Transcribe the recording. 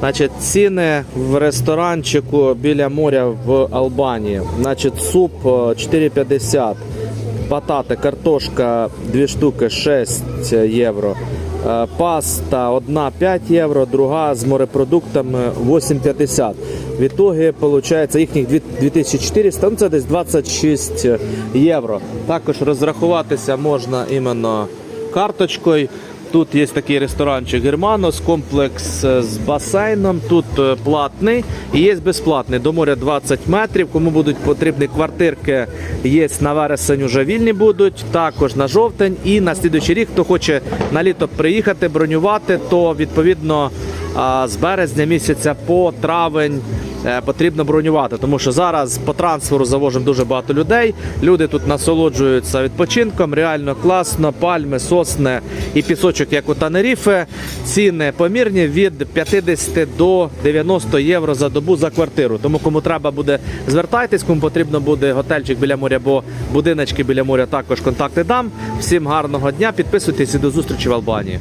Значить, ціни в ресторанчику біля моря в Албанії. Значить, суп е, 4,50. Батати, картошка 2 штуки 6 євро. Е, Паста одна 5 євро, друга з морепродуктами 8,50. В ітогі виходить їхніх 2400, ну це десь 26 євро. Також розрахуватися можна іменно карточкою. Тут є такий ресторанчик Германос, комплекс е, з басейном. Тут е, платний і є безплатний. До моря 20 метрів. Кому будуть потрібні квартирки, є на вересень уже вільні будуть. Також на жовтень і на слідуючий рік, хто хоче на літо приїхати, бронювати, то відповідно з березня місяця по травень. Е, Потрібно бронювати, тому що зараз по трансферу завозимо дуже багато людей. Люди тут насолоджуються відпочинком, реально класно, пальми, сосни і пісочок, як у Танеріфе. Ціни помірні від 50 до 90 євро за добу за квартиру. Тому кому треба буде звертайтесь, кому потрібно буде готельчик біля моря або будиночки біля моря, також контакти дам. Всім гарного дня, підписуйтесь і до зустрічі в Албанії.